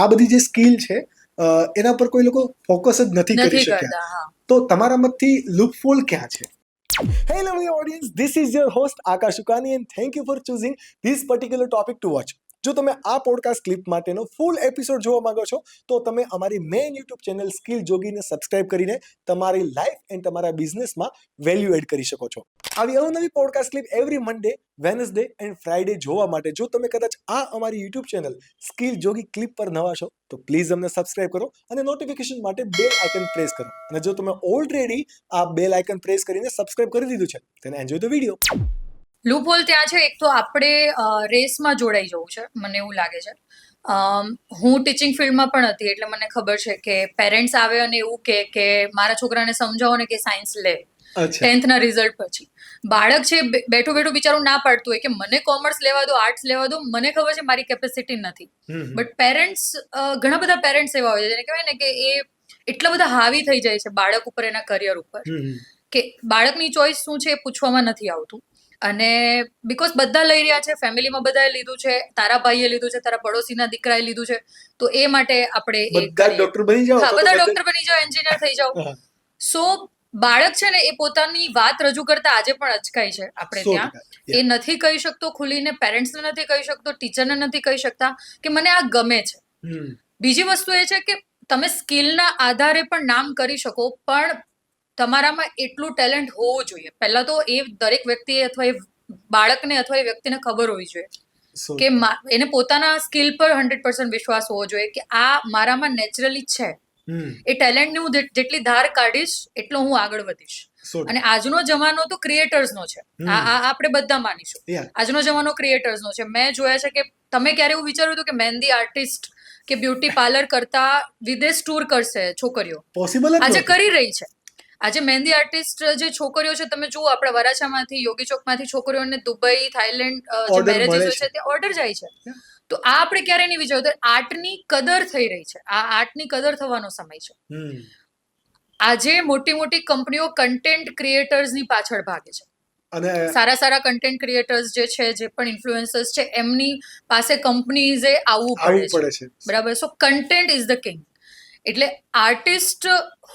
આ બધી જે સ્કિલ છે એના પર કોઈ લોકો ફોકસ જ નથી કરી શક્યા. તો તમારા મતથી લૂપફોલ ક્યાં છે? Hey lovely audience, this is your host Akash Ukani and thank you for choosing this particular topic to watch. જો તમે આ પોડકાસ્ટ ક્લિપ માટેનો ફૂલ એપિસોડ જોવા માંગો છો તો તમે અમારી મેઇન યુટ્યુબ ચેનલ સ્કિલ જોગીને સબસ્ક્રાઇબ કરીને તમારી લાઈફ એન્ડ તમારા બિઝનેસમાં વેલ્યુ એડ કરી શકો છો. આવી અવનવી podcast clip every Monday Wednesday and Friday જોવા માટે. જો તમે કદાચ આ અમારી YouTube channel skill Jogi clip પર નવા છો, તો પ્લીઝ અમને સબસ્ક્રાઇબ કરો અને નોટિફિકેશન માટે બેલ આઇકન પ્રેસ કરો. અને જો તમે ઓલરેડી આ બેલ આઇકન પ્રેસ કરીને સબસ્ક્રાઇબ કરી દીધું છે તેને એન્જોય ધ વીડિયો લૂપહોલ ત્યાં છે, એક તો આપણે રેસમાં જોડાઈ જવું છે, મને એવું લાગે છે. હું ટીચિંગ ફિલ્ડમાં પણ હતી, એટલે મને ખબર છે કે પેરેન્ટ્સ આવે અને એવું કે કે મારા છોકરાને સમજાવો ને કે સાયન્સ લે. ટેન્થના રિઝલ્ટ પછી. બાળક છે બેઠું બેઠું બિચારું ના પાડતું હોય કે મને કોમર્સ લેવા દો આર્ટ્સ લેવા દો મને ખબર છે મારી કેપેસિટી નથી. બટ પેરેન્ટ્સ ઘણા બધા પેરેન્ટ્સ એવા હોય છે જેને કહેવાય ને કે એ એટલા બધા હાવી થઈ જાય છે બાળક ઉપર એના કરિયર ઉપર. કે બાળકની ચોઈસ શું છે એ પૂછવામાં નથી આવતું. અને બીકોઝ બધા લઈ રહ્યા છે ફેમિલીમાં બધાએ લીધું છે તારા ભાઈએ લીધું છે તારા પડોશીના દીકરાએ લીધું છે તો એ માટે આપણે બધા ડોક્ટર બની જાઓ બધા ડોક્ટર બની જાઓ એન્જિનિયર થઈ જાઓ. સો બાળક છે ને એ પોતાની વાત રજૂ કરતા આજે પણ અચકાય છે આપણે ત્યાં. એ નથી કહી શકતો ખુલીને પેરેન્ટ્સને નથી કહી શકતો ટીચરને નથી કહી શકતા કે મને આ ગમે છે. બીજી વસ્તુ એ છે કે તમે સ્કિલના આધારે પણ નામ કરી શકો પણ તમારામાં એટલું ટેલેન્ટ હોવું જોઈએ. પહેલા તો એ દરેક વ્યક્તિએ અથવા એ બાળકને અથવા એ વ્યક્તિને ખબર હોવી જોઈએ કે એને પોતાના સ્કિલ પર હંડ્રેડ પર્સન્ટ વિશ્વાસ હોવો જોઈએ કે આ મારામાં નેચરલી છે. એ ટેલેન્ટની હું જેટલી ધાર કાઢીશ એટલો હું આગળ વધીશ. અને આજનો જમાનો તો ક્રિએટર્સનો છે. આ આપણે બધા માનીશું. આજનો જમાનો ક્રિએટર્સનો છે. મેં જોયા છે કે તમે ક્યારે એવું વિચાર્યું હતું કે મહેંદી આર્ટિસ્ટ કે બ્યુટી પાર્લર કરતા વિદેશ ટૂર કરશે છોકરીઓ? પોસિબલ આજે કરી રહી છે. આજે મહેંદી આર્ટિસ્ટ જે છોકરીઓ છે તમે જુઓ આપણા વરાછામાંથી યોગી ચોકમાંથી છોકરીઓને દુબઈ થાઈલેન્ડ જે મેરેજીસ છે. તે ઓર્ડર જાય છે. તો આ આપણે ક્યારે નહીં વિચાર્યું? તો આર્ટની કદર થઈ રહી છે. આ આર્ટની કદર થવાનો સમય છે. આજે મોટી મોટી કંપનીઓ કન્ટેન્ટ ક્રિએટર્સની પાછળ ભાગે છે. અને સારા સારા કન્ટેન્ટ ક્રિએટર્સ જે છે જે પણ ઇન્ફ્લુએન્સર્સ છે એમની પાસે કંપનીઝે આવવું પડે છે. બરાબર? So content is the king એટલે આર્ટિસ્ટ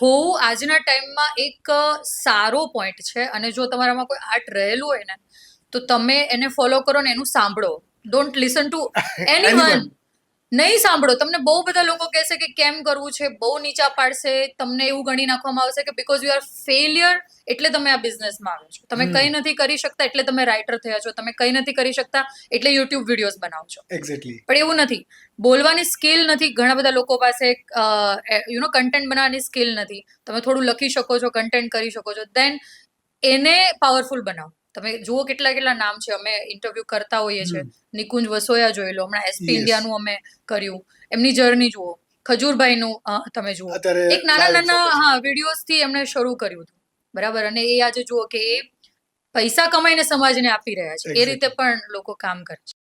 હોવું આજના ટાઈમમાં એક સારો પોઈન્ટ છે. અને જો તમારામાં કોઈ આર્ટ રહેલું હોય ને તો તમે એને ફોલો કરો ને એનું સાંભળો. ડોન્ટ લિસન ટુ એની નહીં સાંભળો. તમને બહુ બધા લોકો કહેશે કે કેમ કરવું છે બહુ નીચા પાડશે. તમને એવું ગણી નાખવામાં આવશે કે બીકોઝ યુ આર ફેલિયર એટલે તમે આ બિઝનેસમાં આવ્યો છો. તમે કંઈ નથી કરી શકતા એટલે તમે રાઇટર થયા છો. તમે કંઈ નથી કરી શકતા એટલે યુટ્યુબ વિડીયોઝ બનાવો છો. એક્ઝેક્ટલી પણ એવું નથી. બોલવાની સ્કિલ નથી ઘણા બધા લોકો પાસે યુ નો કન્ટેન્ટ બનાવવાની સ્કિલ નથી. તમે થોડું લખી શકો છો કન્ટેન્ટ કરી શકો છો. દેન એને પાવરફુલ બનાવો. તમે જુઓ કેટલા કેટલા નામ છે અમે ઇન્ટરવ્યુ કરતા હોઈએ છીએ. નિકુંજ વસોયા જોઈ લો હમણાં એસપી. ઇન્ડિયાનું અમે કર્યું. એમની જર્ની જુઓ. ખજૂરભાઈનું નું તમે જુઓ. એક નાના નાના હા વિડીયોઝથી એમણે શરૂ કર્યું હતું. બરાબર? અને એ આજે જુઓ કે એ પૈસા કમાઈને સમાજને આપી રહ્યા છે. એ રીતે પણ લોકો કામ કરે છે.